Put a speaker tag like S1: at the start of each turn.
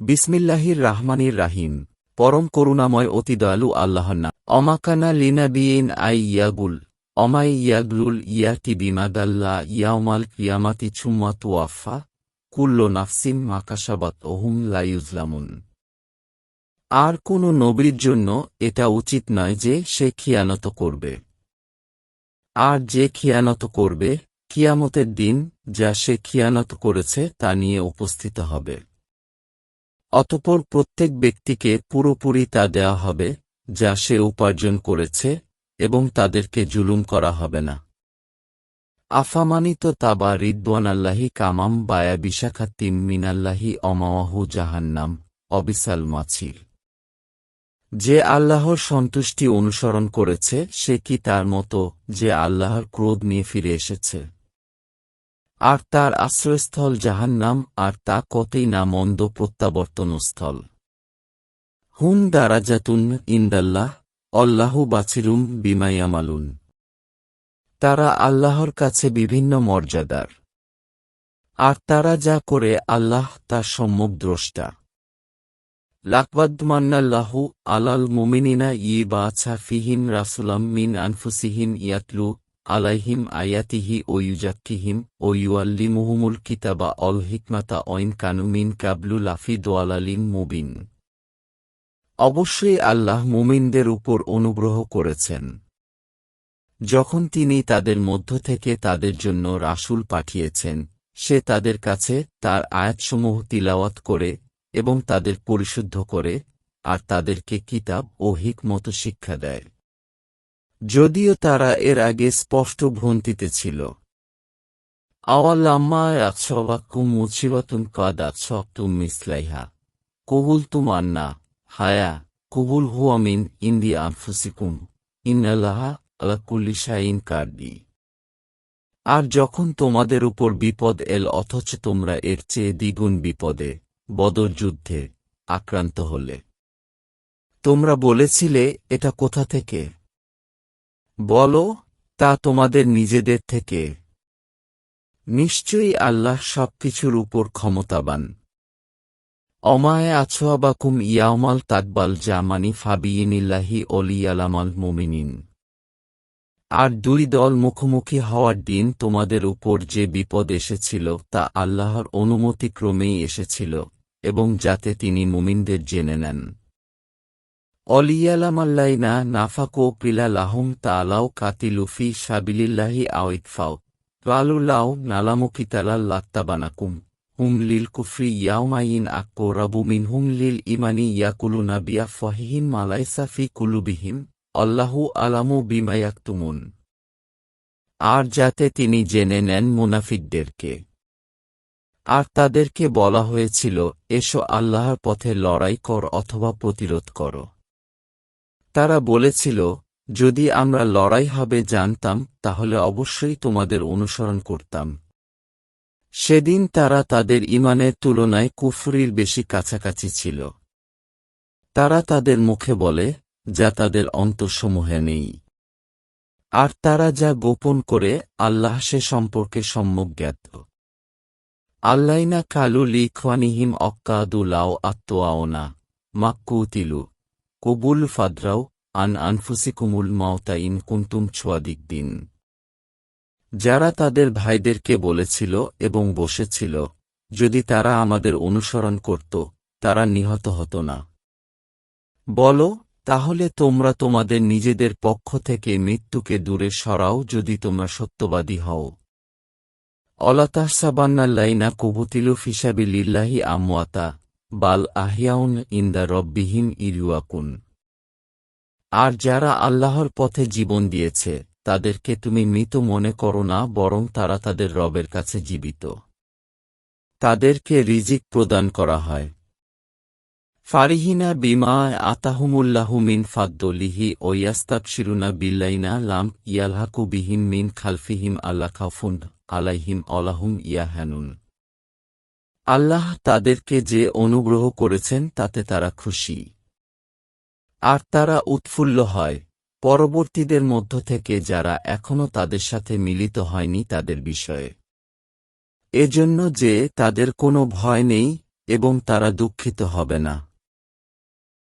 S1: বিসমিল্লাহির রাহমানির রাহিম। পরম করুণাময় অতি দয়ালু আল্লাহর নাম। অমাকানা লিনাবিয়েন আই ইয়াগুল অমাই ইয়াগলুল ইয়াতি বিমাদাল্লা ইয়াউমাল কিয়ামাতি ছুম্মা তুয়াফা কুল্লো নাফসিম মাকাসাবাত ওহুম লাইউজলামুন আর কোন নবীর জন্য এটা উচিত নয় যে সে খিয়ানত করবে। আর যে খিয়ানত করবে, কিয়ামতের দিন যা সে খিয়ানত করেছে তা নিয়ে উপস্থিত হবে। অতপর প্রত্যেক ব্যক্তিকে পুরোপুরি তা দেওয়া হবে, যা সে উপার্জন করেছে, এবং তাদেরকে জুলুম করা হবে না। আফামানিত তাবা রিদওয়ান আল্লাহি কামাম বায়া বিশাখাত্তিম মিনাল্লাহি অমাওয়াহু জাহান্নাম অবিসাল মাছির যে আল্লাহর সন্তুষ্টি অনুসরণ করেছে, সে কি তার মতো যে আল্লাহর ক্রোধ নিয়ে ফিরে এসেছে? আর তার আশ্রয়স্থল জাহান্নাম আর তা কতই না মন্দ প্রত্যাবর্তনস্থল। হুম দারাজাতুন ইন্দাল্লাহ, অল্লাহু বাছিরুম বিমাইয়ামালুন তারা আল্লাহর কাছে বিভিন্ন মর্যাদার। আর তারা যা করে আল্লাহ তা সম্মুখ দ্রষ্টা। লাকবাদ্মান্নাল্লাহু আলাল মুমিনিনা ই বাছা ফিহিন রাসুলাম মিন আনফুসিহিন ইয়াতলু আলাইহিম আয়াতিহি ও ইউজাক্কিহিম ও ইউয়াল্লিমুহুমুল কিতাবা অল হিকমাতা অইন কানুমিন কাবলু লাফি দোয়ালালিম মুবিন। অবশ্যই আল্লাহ মুমিনদের উপর অনুগ্রহ করেছেন। যখন তিনি তাদের মধ্য থেকে তাদের জন্য রাসূল পাঠিয়েছেন, সে তাদের কাছে তার আয়াতসমূহ তিলাওয়াত করে এবং তাদের পরিশুদ্ধ করে, আর তাদেরকে কিতাব ও হিকমত শিক্ষা দেয়। যদিও তারা এর আগে স্পষ্ট ভ্রন্তিতে ছিল। আওয়াল্লাম্মায় আচ্ছবাক্কুম মুছিবাতুন কাদ আচ্ছক্তুম মিসলাইহা। কবুল তুমান্না হায়া, কবুল হুয়ামিন ইন্দি আনফুসিকুম। ইন্নাল্লাহা আলাকুল্লি শাইন কার্দি। আর যখন তোমাদের উপর বিপদ এল, অথচ তোমরা এর চেয়ে দ্বিগুণ বিপদে, বদর যুদ্ধে আক্রান্ত হলে। তোমরা বলেছিলে, এটা কোথা থেকে? বলো, তা তোমাদের নিজেদের থেকে। নিশ্চয়ই আল্লাহ সবকিছুর উপর ক্ষমতাবান। অমায় আছোয়াবাকুম ইয়ামাল তাকবাল জামানি ফাবিইনিল্লাহি অলিয়ালামাল মুমিনিন। আর দুই দল মুখোমুখি হওয়ার দিন তোমাদের উপর যে বিপদ এসেছিল, তা আল্লাহর অনুমতিক্রমেই এসেছিল, এবং যাতে তিনি মুমিনদের জেনে নেন। অলিয়ালামাল্লাইনা নাফাকো পিলা লাহুম তালাও কাতিলুফি সাবিলিল্লাহি আওইকফাও কালুল্লাও নালামুকিতালাল লাত্তাবানাকুম। হুম লিল কুফরি ইয়াউমাইন আকো রাবু মিন হুম লিল ইমানি ইয়াকুলুনা বিয়া ফহিহিন মালাইসা ফি কুলুবিহিম। আল্লাহু আলামু বিমায়াক্তুমুন আর যাতে তিনি জেনে নেন মুনাফিকদেরকে। আর তাদেরকে বলা হয়েছিল, এসো আল্লাহর পথে লড়াই কর অথবা প্রতিরোধ করো। তারা বলেছিল, যদি আমরা লড়াই হবে জানতাম, তাহলে অবশ্যই তোমাদের অনুসরণ করতাম। সেদিন তারা তাদের ইমানের তুলনায় কুফরির বেশি কাছাকাছি ছিল। তারা তাদের মুখে বলে, যা তাদের অন্তঃসমূহে নেই। আর তারা যা গোপন করে, আল্লাহ সে সম্পর্কে সম্যক জ্ঞাত। আল্লাইনা কালু লিখানিহিম অক্কাদুলাও আত্মোয়াওনা মাক্কুতিলু। কবুল ফাদরাও, আন আনফুসিকুমুল মাওতা ইন কুন্তুম ছোয়াদিক দিন। যারা তাদের ভাইদেরকে বলেছিল এবং বসেছিল, যদি তারা আমাদের অনুসরণ করত, তারা নিহত হতো না। বলো, তাহলে তোমরা তোমাদের নিজেদের পক্ষ থেকে মৃত্যুকে দূরে সরাও যদি তোমরা সত্যবাদী হও। অলাতাহসাবান্নাল্লাইনা কুবুতিলু ফিসাবি লিল্লাহি আমওয়াতা। বাল আহিয়াউন ইন্দা রব্বিহীন ইরুয়াকুন। আর যারা আল্লাহর পথে জীবন দিয়েছে, তাদেরকে তুমি মৃত মনে করো না, বরং তারা তাদের রবের কাছে জীবিত। তাদেরকে রিজিক প্রদান করা হয়। ফারিহিনা বিমা আতাহুমুল্লাহু মিন ফাদ্দলিহি ওয়াস্তাবশিরুনা বিল্লাইনা লাম ইয়ালহাকু বিহিম মিন খালফিহিম আল্লাহ খাফুন আলাইহিম অলাহুম ইয়াহানুন। আল্লাহ তাদেরকে যে অনুগ্রহ করেছেন তাতে তারা খুশি। আর তারা উৎফুল্ল হয়। পরবর্তীদের মধ্য থেকে যারা এখনও তাদের সাথে মিলিত হয়নি তাদের বিষয়ে। এজন্য যে তাদের কোনো ভয় নেই এবং তারা দুঃখিত হবে না।